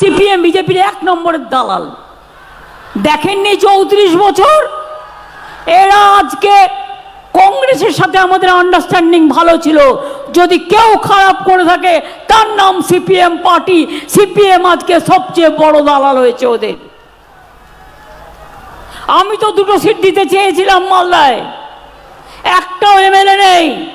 CPM, বিজেপির এক নম্বরের দালাল। দেখেননি চৌত্রিশ বছর? এরা আজকে কংগ্রেসের সাথে আমাদের আন্ডারস্ট্যান্ডিং ভালো ছিল। যদি কেউ খারাপ করে থাকে, তার নাম সিপিএম পার্টি। সিপিএম আজকে সবচেয়ে বড় দালাল হয়েছে ওদের। আমি তো দুটো সিট দিতে চেয়েছিলাম মালদায়। একটাও এমএলএ নেই।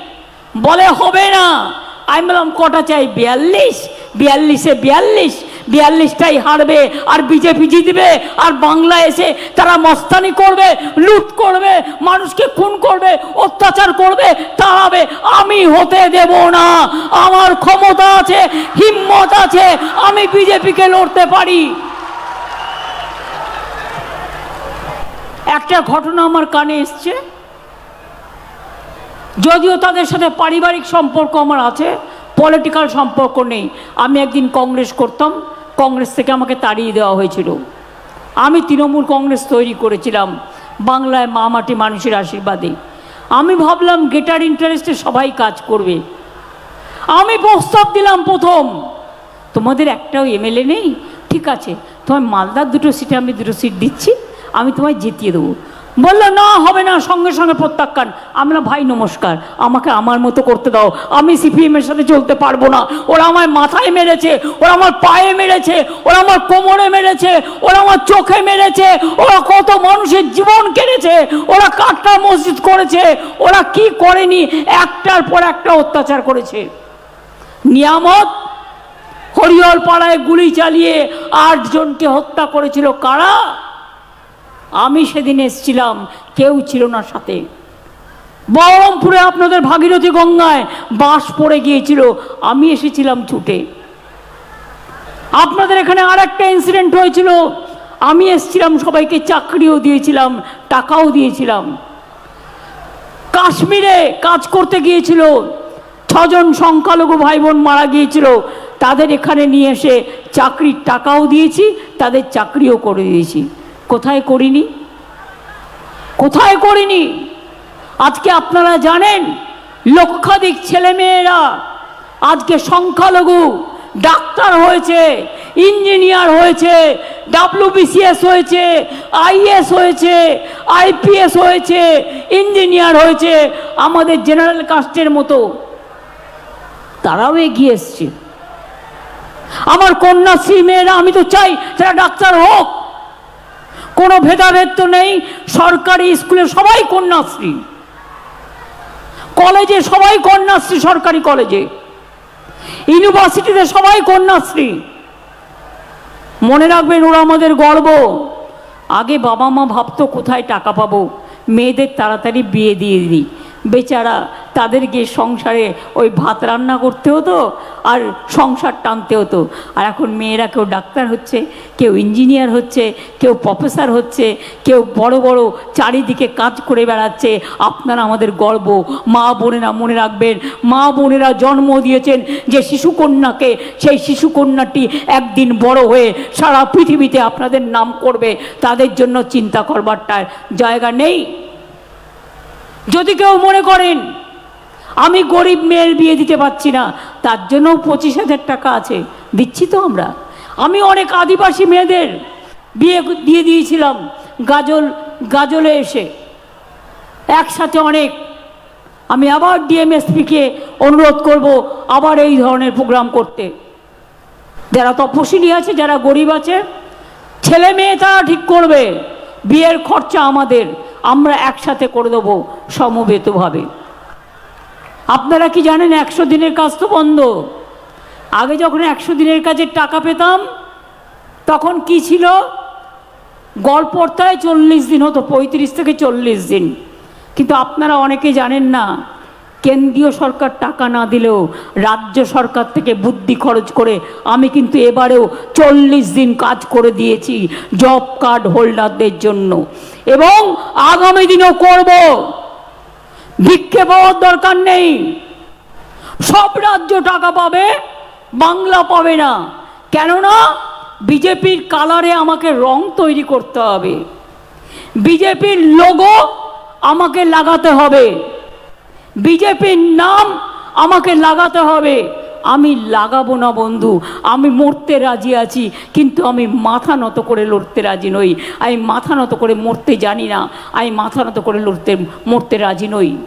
বলে হবে না। আমি বললাম, কটা চাই? বিয়াল্লিশ। বিয়াল্লিশে বিয়াল্লিশ। বিয়াল্লিশটাই হারবে, আর বিজেপি জিতবে, আর বাংলা এসে তারা মস্তানি করবে, লুট করবে, মানুষকে খুন করবে, অত্যাচার করবে, তাড়াবে। আমি হতে দেব না। আমার ক্ষমতা আছে, হিম্মত আছে, আমি বিজেপিকে লড়তে পারি। একটা ঘটনা আমার কানে এসছে। যদিও তাদের সাথে পারিবারিক সম্পর্ক আমার আছে, পলিটিক্যাল সম্পর্ক নেই। আমি একদিন কংগ্রেস করতাম কংগ্রেস থেকে আমাকে তাড়িয়ে দেওয়া হয়েছিল। আমি তৃণমূল কংগ্রেস তৈরি করেছিলাম বাংলায় মা মাটি মানুষের আশীর্বাদে। আমি ভাবলাম গেটার ইন্টারেস্টে সবাই কাজ করবে। আমি প্রস্তাব দিলাম প্রথম, তোমাদের একটাও এমএলএ নেই? ঠিক আছে তোমার মালদার দুটো সিটে আমি দুটো সিট দিচ্ছি, আমি তোমায় জিতিয়ে দেবো। বলল, না, হবে না, সঙ্গে সঙ্গে প্রত্যাখ্যান। আমরা, ভাই, নমস্কার, আমাকে আমার মতো করতে দাও। আমি সিপিএম এর সাথে চলতে পারব না। ওরা আমার মাথায় মেরেছে, ওরা আমার পায়ে মেরেছে, ওরা আমার কোমরে মেরেছে, ওরা আমার চোখে মেরেছে, ওরা কত মানুষের জীবন কেড়েছে, ওরা কাটটা মসজিদ করেছে, ওরা কি করেনি, একটার পর একটা অত্যাচার করেছে। নিয়ামত হরিহর পাড়ায় গুলি চালিয়ে আটজনকে হত্যা করেছিল কারা? আমি সেদিন এসছিলাম, কেউ ছিল না সাথে। বহরমপুরে আপনাদের ভাগীরথী গঙ্গায় বাস পড়ে গিয়েছিল, আমি এসেছিলাম ছুটে। আপনাদের এখানে আর একটা ইনসিডেন্ট হয়েছিল, আমি এসছিলাম, সবাইকে চাকরিও দিয়েছিলাম, টাকাও দিয়েছিলাম। কাশ্মীরে কাজ করতে গিয়েছিল, ছজন সংখ্যালঘু ভাই বোন মারা গিয়েছিল, তাদের এখানে নিয়ে এসে চাকরির টাকাও দিয়েছি, তাদের চাকরিও করে দিয়েছি। কোথায় করিনি? কোথায় করিনি? আজকে আপনারা জানেন, লক্ষাধিক ছেলেমেয়েরা আজকে সংখ্যালঘু, ডাক্তার হয়েছে, ইঞ্জিনিয়ার হয়েছে, ডাব্লিউবিসিএস হয়েছে আইএস হয়েছে, আইপিএস হয়েছে, ইঞ্জিনিয়ার হয়েছে, আমাদের জেনারেল কাস্টের মতো। তারাও এগিয়ে এসছে। আমার কন্যাশ্রী মেয়েরা, আমি তো চাই তারা ডাক্তার হোক। কোনো ভেদাভেদ তো নেই। সরকারি স্কুলে সবাই কন্যাশ্রী। কলেজে সবাই কন্যাশ্রী, সরকারি কলেজে। ইউনিভার্সিটিতে সবাই কন্যাশ্রী। মনে রাখবেন, ওরা আমাদের গর্ব। আগে বাবা মা ভাবতো, কোথায় টাকা পাবো? মেয়েদের তাড়াতাড়ি বিয়ে দিয়ে দিই। বেচারা তাদেরকে সংসারে ওই ভাত রান্না করতে হতো আর সংসার টানতে হতো। আর এখন মেয়েরা কেউ ডাক্তার হচ্ছে, কেউ ইঞ্জিনিয়ার হচ্ছে, কেউ প্রফেসর হচ্ছে, কেউ বড় বড় চারিদিকে কাজ করে বেড়াচ্ছে। আপনারা আমাদের গর্ব। মা বোনেরা মনে রাখবেন, মা বোনেরা জন্ম দিয়েছেন যে শিশুকন্যাকে, সেই শিশুকন্যাটি একদিন বড় হয়ে সারা পৃথিবীতে আপনাদের নাম করবে। তাদের জন্য চিন্তা করবারটার জায়গা নেই। যদি কেউ মনে করেন আমি গরিব মেয়ের বিয়ে দিতে পারছি না। তার জন্যও পঁচিশ হাজার টাকা আছে। দিচ্ছি তো আমরা। আমি অনেক আদিবাসী মেয়েদের বিয়ে দিয়ে দিয়েছিলাম। গাজল, গাজলে এসে। একসাথে অনেক। আমি আবার ডিএমএসপিকে অনুরোধ করব আবার এই ধরনের প্রোগ্রাম করতে। যারা তপশিলি আছে, যারা গরিব আছে, ছেলে মেয়ে তারা ঠিক করবে। বিয়ের খরচা আমাদের। আমরা একসাথে করে দেবো সমবেতভাবে। আপনারা কি জানেন একশো দিনের কাজ তো বন্ধ? আগে যখন একশো দিনের কাজের টাকা পেতাম, তখন কি ছিল? গড়পড়তায় চল্লিশ দিন হতো, পঁয়ত্রিশ থেকে চল্লিশ দিন। কিন্তু আপনারা অনেকে জানেন না, কেন্দ্রীয় সরকার টাকা না দিলেও রাজ্য সরকার থেকে বুদ্ধি খরচ করে আমি কিন্তু এবারেও চল্লিশ দিন কাজ করে দিয়েছি, জব কার্ড হোল্ডারদের জন্য। এবং আগামী দিনেও করব। ভিক্ষে পাওয়ার দরকার নেই। সব রাজ্য টাকা পাবে, বাংলা পাবে না। কেননা, বিজেপির কালারে আমাকে রং তৈরি করতে হবে। বিজেপির লোগো আমাকে লাগাতে হবে। বিজেপির নাম আমাকে লাগাতে হবে। আমি লাগাবো না, বন্ধু। আমি মরতে রাজি আছি, কিন্তু আমি মাথা নত করে লড়তে রাজি নই। আমি মাথা নত করে মরতে জানি না। আমি মাথা নত করে লড়তে, মরতে রাজি নই।